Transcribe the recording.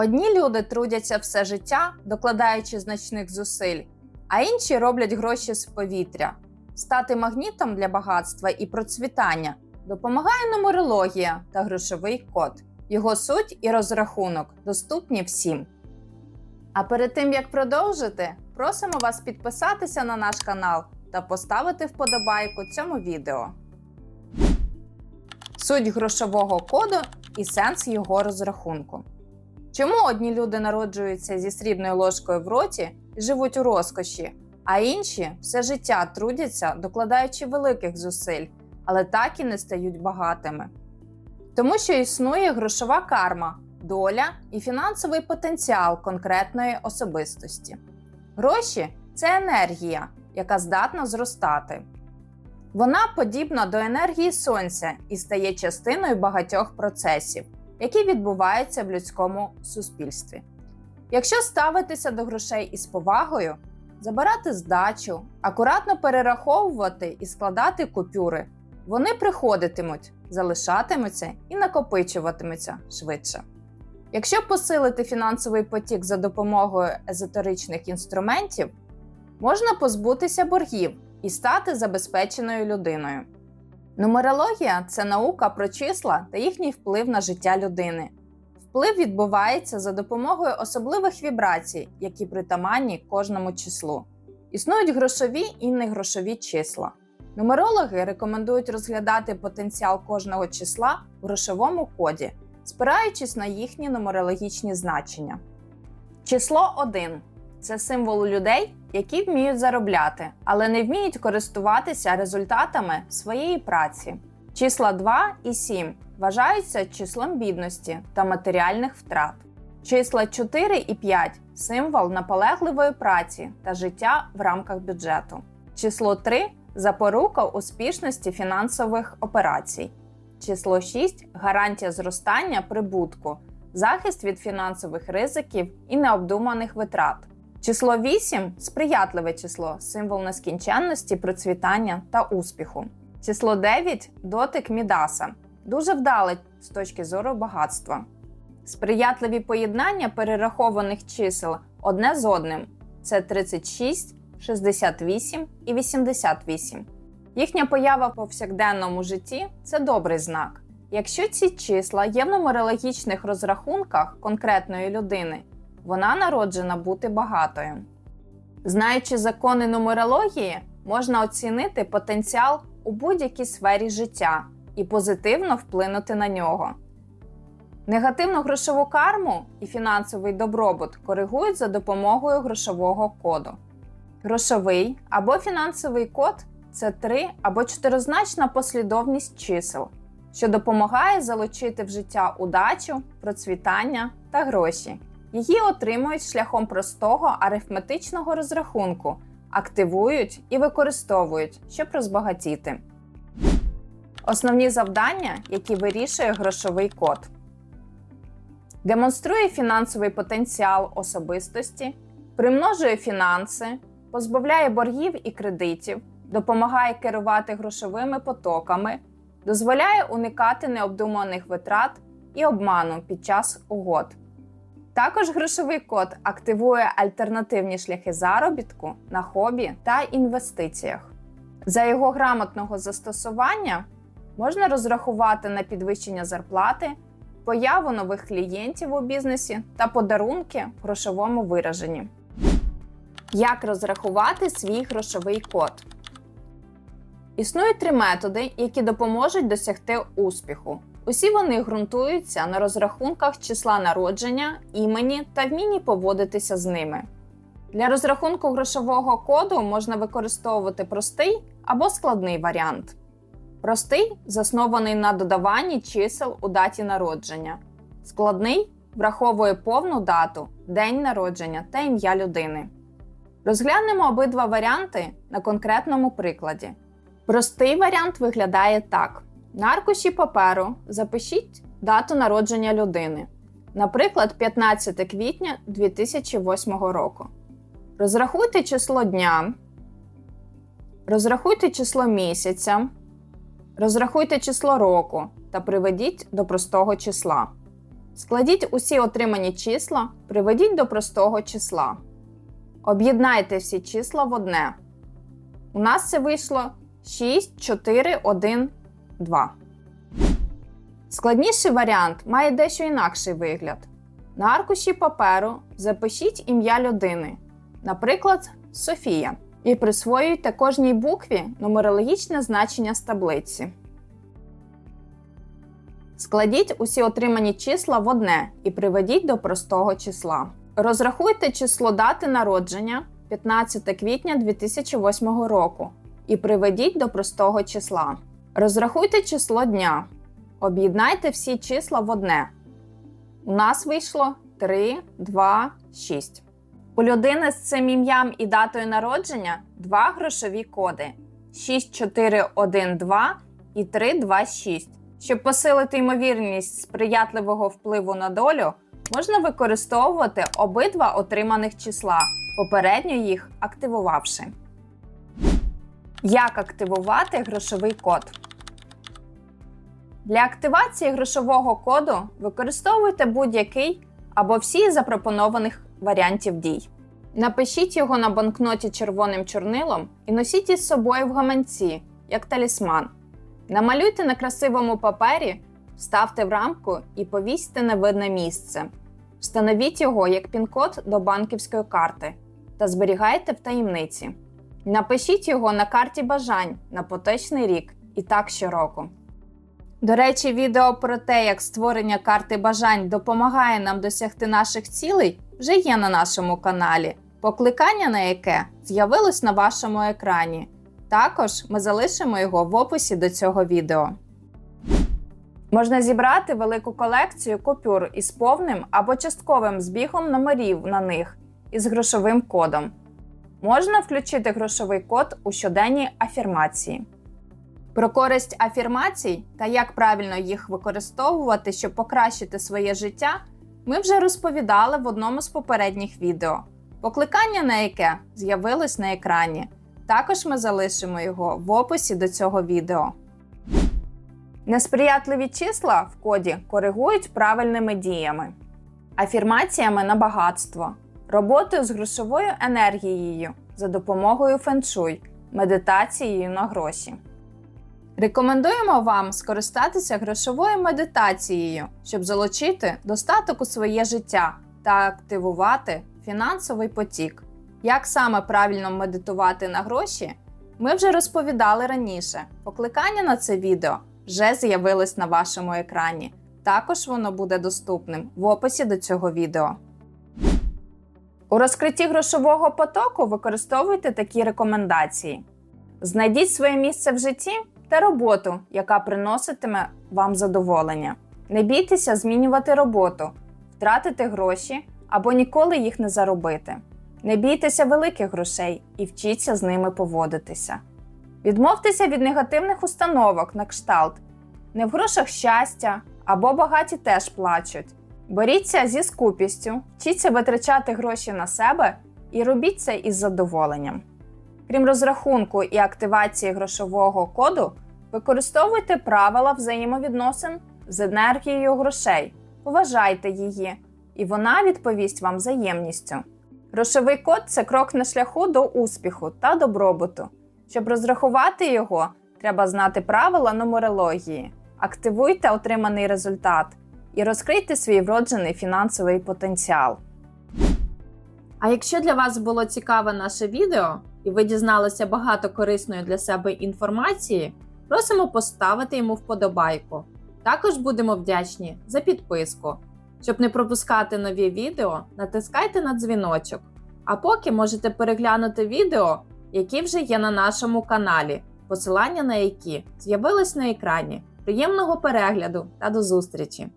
Одні люди трудяться все життя, докладаючи значних зусиль, а інші роблять гроші з повітря. Стати магнітом для багатства і процвітання допомагає нумерологія та грошовий код. Його суть і розрахунок доступні всім. А перед тим як продовжити, просимо вас підписатися на наш канал та поставити вподобайку цьому відео. Суть грошового коду і сенс його розрахунку. Чому одні люди народжуються зі срібною ложкою в роті і живуть у розкоші, а інші все життя трудяться, докладаючи великих зусиль, але так і не стають багатими? Тому що існує грошова карма, доля і фінансовий потенціал конкретної особистості. Гроші це енергія, яка здатна зростати. Вона подібна до енергії сонця і стає частиною багатьох процесів, які відбуваються в людському суспільстві. Якщо ставитися до грошей із повагою, забирати здачу, акуратно перераховувати і складати купюри, вони приходитимуть, залишатимуться і накопичуватимуться швидше. Якщо посилити фінансовий потік за допомогою езотеричних інструментів, можна позбутися боргів і стати забезпеченою людиною. Нумерологія це наука про числа та їхній вплив на життя людини. Вплив відбувається за допомогою особливих вібрацій, які притаманні кожному числу. Існують грошові і негрошові числа. Нумерологи рекомендують розглядати потенціал кожного числа в грошовому коді, спираючись на їхні нумерологічні значення. Число 1 це символ людей, які вміють заробляти, але не вміють користуватися результатами своєї праці. Числа 2 і 7 вважаються числом бідності та матеріальних втрат. Числа 4 і 5 символ наполегливої праці та життя в рамках бюджету. Число 3 запорука успішності фінансових операцій. Число 6 гарантія зростання прибутку, захист від фінансових ризиків і необдуманих витрат. Число 8 сприятливе число, символ нескінченності, процвітання та успіху. Число 9 дотик Мідаса, дуже вдале з точки зору багатства. Сприятливі поєднання перерахованих чисел одне з одним це 36, 68 і 88. Їхня поява в повсякденному житті це добрий знак. Якщо ці числа є в нумерологічних розрахунках конкретної людини, вона народжена бути багатою. Знаючи закони нумерології, можна оцінити потенціал у будь-якій сфері життя і позитивно вплинути на нього. Негативну грошову карму і фінансовий добробут коригують за допомогою грошового коду. Грошовий або фінансовий код це три або чотиризначна послідовність чисел, що допомагає залучити в життя удачу, процвітання та гроші. Її отримують шляхом простого арифметичного розрахунку, активують і використовують, щоб розбагатіти. Основні завдання, які вирішує грошовий код, демонструє фінансовий потенціал особистості, примножує фінанси, позбавляє боргів і кредитів, допомагає керувати грошовими потоками, дозволяє уникати необдуманих витрат і обману під час угод. Також грошовий код активує альтернативні шляхи заробітку на хобі та інвестиціях. За його грамотного застосування можна розрахувати на підвищення зарплати, появу нових клієнтів у бізнесі та подарунки в грошовому вираженні. Як розрахувати свій грошовий код? Існують три методи, які допоможуть досягти успіху. Усі вони ґрунтуються на розрахунках числа народження, імені та вмінні поводитися з ними. Для розрахунку грошового коду можна використовувати простий або складний варіант. Простий заснований на додаванні чисел у даті народження. Складний враховує повну дату, день народження та ім'я людини. Розглянемо обидва варіанти на конкретному прикладі. Простий варіант виглядає так: на аркуші паперу запишіть дату народження людини, наприклад, 15 квітня 2008 року. Розрахуйте число дня, розрахуйте число місяця, розрахуйте число року та приведіть до простого числа. Складіть усі отримані числа, приведіть до простого числа. Об'єднайте всі числа в одне. У нас це вийшло 6, 4, 1, 2. Складніший варіант має дещо інакший вигляд. На аркуші паперу запишіть ім'я людини, наприклад, Софія, і присвоюйте кожній букві нумерологічне значення з таблиці. Складіть усі отримані числа в одне і приведіть до простого числа. Розрахуйте число дати народження 15 квітня 2008 року і приведіть до простого числа. Розрахуйте число дня. Об'єднайте всі числа в одне. У нас вийшло 3, 2, 6. У людини з цим ім'ям і датою народження два грошові коди: 6412 і 326. Щоб посилити ймовірність сприятливого впливу на долю, можна використовувати обидва отриманих числа, попередньо їх активувавши. Як активувати грошовий код? Для активації грошового коду використовуйте будь-який або всі запропонованих варіантів дій. Напишіть його на банкноті червоним чорнилом і носіть із собою в гаманці, як талісман. Намалюйте на красивому папері, вставте в рамку і повісьте на видне місце. Встановіть його як пін-код до банківської карти та зберігайте в таємниці. Напишіть його на карті бажань на поточний рік і так щороку. До речі, відео про те, як створення карти бажань допомагає нам досягти наших цілей, вже є на нашому каналі, покликання на яке з'явилось на вашому екрані. Також ми залишимо його в описі до цього відео. Можна зібрати велику колекцію купюр із повним або частковим збігом номерів на них із грошовим кодом. Можна включити грошовий код у щоденні афірмації. Про користь афірмацій та як правильно їх використовувати, щоб покращити своє життя, ми вже розповідали в одному з попередніх відео, покликання на яке з'явилось на екрані. Також ми залишимо його в описі до цього відео. Несприятливі числа в коді коригують правильними діями, афірмаціями на багатство, роботою з грошовою енергією за допомогою феншуй, медитацією на гроші. Рекомендуємо вам скористатися грошовою медитацією, щоб залучити достаток у своє життя та активувати фінансовий потік. Як саме правильно медитувати на гроші, ми вже розповідали раніше. Покликання на це відео вже з'явилось на вашому екрані. Також воно буде доступним в описі до цього відео. У розкритті грошового потоку використовуйте такі рекомендації: знайдіть своє місце в житті та роботу, яка приноситиме вам задоволення. Не бійтеся змінювати роботу, втратити гроші або ніколи їх не заробити. Не бійтеся великих грошей і вчіться з ними поводитися. Відмовтеся від негативних установок на кшталт, не в грошах щастя або багаті теж плачуть. Боріться зі скупістю, вчіться витрачати гроші на себе і робіть це із задоволенням. Крім розрахунку і активації грошового коду, використовуйте правила взаємовідносин з енергією грошей, поважайте її, і вона відповість вам взаємністю. Грошовий код це крок на шляху до успіху та добробуту. Щоб розрахувати його, треба знати правила нумерології, активуйте отриманий результат і розкрийте свій вроджений фінансовий потенціал. А якщо для вас було цікаве наше відео і ви дізналися багато корисної для себе інформації, просимо поставити йому вподобайку. Також будемо вдячні за підписку. Щоб не пропускати нові відео, натискайте на дзвіночок. А поки можете переглянути відео, які вже є на нашому каналі, посилання на які з'явилось на екрані. Приємного перегляду та до зустрічі!